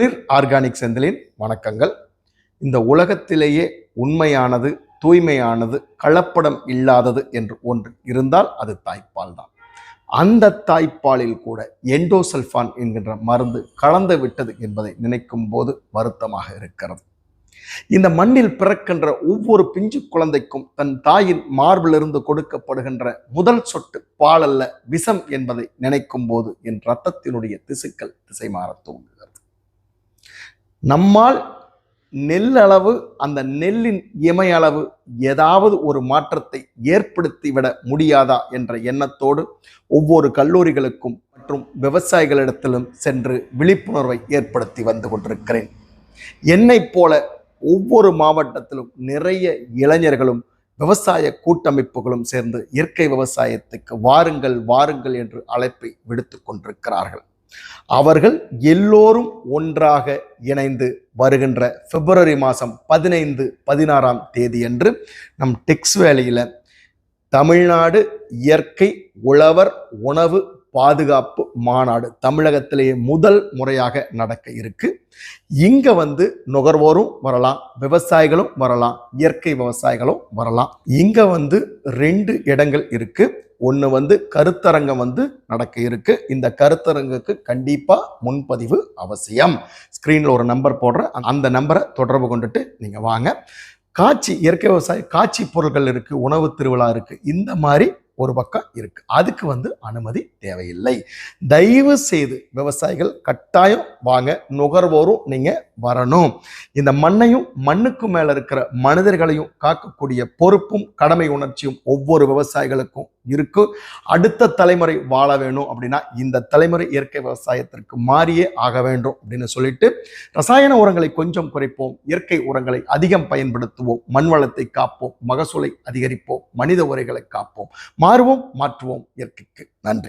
குளிர் ஆர்கானிக் செந்திலின் வணக்கங்கள். இந்த உலகத்திலேயே உண்மையானது தூய்மையானது கலப்படம் இல்லாதது என்று ஒன்று இருந்தால் அது தாய்ப்பால் தான். அந்த தாய்ப்பாலில் கூட எண்டோசல்ஃபான் என்கின்ற மருந்து கலந்து விட்டது என்பதை நினைக்கும் போது வருத்தமாக இருக்கிறது. இந்த மண்ணில் பிறக்கின்ற ஒவ்வொரு பிஞ்சு குழந்தைக்கும் தன் தாயின் மார்பிலிருந்து கொடுக்கப்படுகின்ற முதல் சொட்டு பால் அல்ல விஷம் என்பதை நினைக்கும் போது என் ரத்தத்தினுடைய திசுக்கள் திசை மாற தோன்றுகிறது நம்மால் நெல் அளவு அந்த நெல்லின் இமையளவு ஏதாவது ஒரு மாற்றத்தை ஏற்படுத்திவிட முடியாதா என்ற எண்ணத்தோடு ஒவ்வொரு கல்லூரிகளுக்கும் மற்றும் விவசாயிகளிடத்திலும் சென்று விழிப்புணர்வை ஏற்படுத்தி வந்து கொண்டிருக்கிறேன். என்னைப் போல ஒவ்வொரு மாவட்டத்திலும் நிறைய இளைஞர்களும் விவசாய கூட்டமைப்புகளும் சேர்ந்து இயற்கை விவசாயத்துக்கு வாருங்கள் வாருங்கள் என்று அழைப்பை விடுத்து கொண்டிருக்கிறார்கள். அவர்கள் எல்லோரும் ஒன்றாக இணைந்து வருகின்ற பிப்ரவரி மாதம் பதினைந்து பதினாறாம் தேதியன்று நம் டெக்ஸ் வேலையில் தமிழ்நாடு இயற்கை உழவர் உணவு பாதுகாப்பு மாநாடு தமிழகத்திலேயே முதல் முறையாக நடக்க இருக்கு. இங்க வந்து நுகர்வோரும் வரலாம் விவசாயிகளும் வரலாம் இயற்கை விவசாயிகளும் வரலாம். இங்க வந்து ரெண்டு இடங்கள் இருக்கு. ஒன்று வந்து கருத்தரங்கம் வந்து நடக்க இருக்கு. இந்த கருத்தரங்குக்கு கண்டிப்பாக முன்பதிவு அவசியம். ஸ்க்ரீனில் ஒரு நம்பர் போடுறேன் அந்த நம்பரை தொடர்பு கொண்டுட்டு நீங்கள் வாங்க. காட்சி இயற்கை விவசாய காட்சி பொருட்கள் இருக்குது உணவு திருவிழா இருக்குது இந்த மாதிரி ஒரு பக்கம் இருக்கு. அதுக்கு வந்து அனுமதி தேவையில்லை. தயவு செய்து விவசாயிகள் கட்டாயம் வாங்க நுகர்வோரும் நீங்க வரணும். இந்த மண்ணையும் மண்ணுக்கு மேல இருக்கிற மனிதர்களையும் காக்கக்கூடிய பொறுப்பும் கடமை உணர்ச்சியும் ஒவ்வொரு விவசாயிகளுக்கும் இருக்கு. அடுத்த தலைமுறை வாழ வேணும் அப்படின்னா இந்த தலைமுறை இயற்கை விவசாயத்திற்கு மாறியே ஆக வேண்டும் அப்படின்னு சொல்லிட்டு ரசாயன உரங்களை கொஞ்சம் குறைப்போம். இயற்கை உரங்களை அதிகம் பயன்படுத்துவோம். மண் வளத்தை காப்போம். மகசூலை அதிகரிப்போம். மனித உரைகளை காப்போம். மாறுவோம் மாற்றுவோம் இயற்கைக்கு. நன்றி.